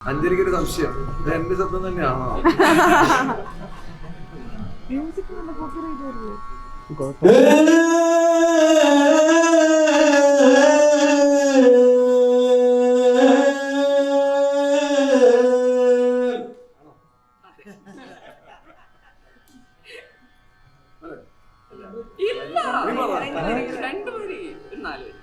അഞ്ജലിക്കൊരു സംശയം ഇത് എന്റെ ശബ്ദം തന്നെയാണോ ഇല്ല. രണ്ടുപേര് ഒരു നാല് പേര്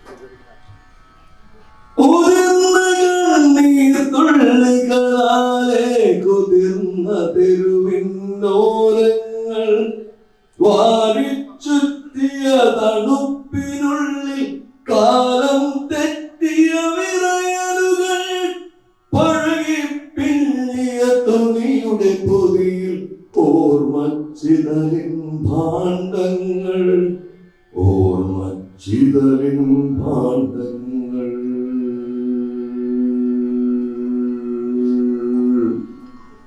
കുതിർന്ന തെരുവിന്നോരങ്ങൾ വാരിച്ചുറ്റിയ തണുപ്പിനുള്ളിൽ കാലം തെറ്റിയ വിറയലുകൾ പഴകി പിന്നിയ തുണിയുടെ പൊതിയിൽ ഓർമ്മച്ചിതലിൻ ഭാണ്ഡങ്ങൾ ഭാണ്ഡങ്ങൾ.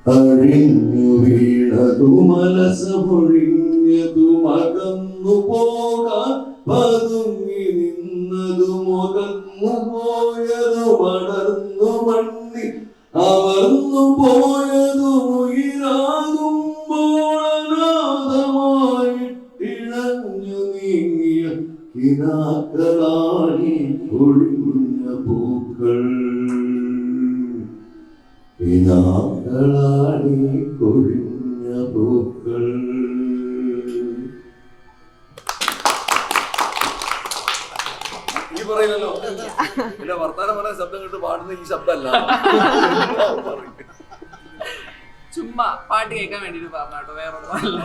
അഴിഞ്ഞു വീണതു മനസ്സൊഴിഞ്ഞതു മകന്നു പോകാൻ പതുങ്ങി നിന്നതു മുകന്നു പോയതു മടർന്നു മണ്ണി. അവർന്നു പോയതു ഉയരാകുമ്പോൾ നീങ്ങിയ കിനാക്കളാണി ഒഴിഞ്ഞ പൂക്കൾ. കിനാക്കളാണി കൊഴിഞ്ഞ പൂക്കൾ പറയില്ലല്ലോ. പിന്നെ വർത്താനം പറഞ്ഞ ശബ്ദം കേട്ട് പാടുന്ന ഈ ശബ്ദമല്ല. ചുമ്മാ പാട്ട് കേൾക്കാൻ വേണ്ടിട്ട് പറഞ്ഞാട്ടോ വേറൊന്നും അല്ല.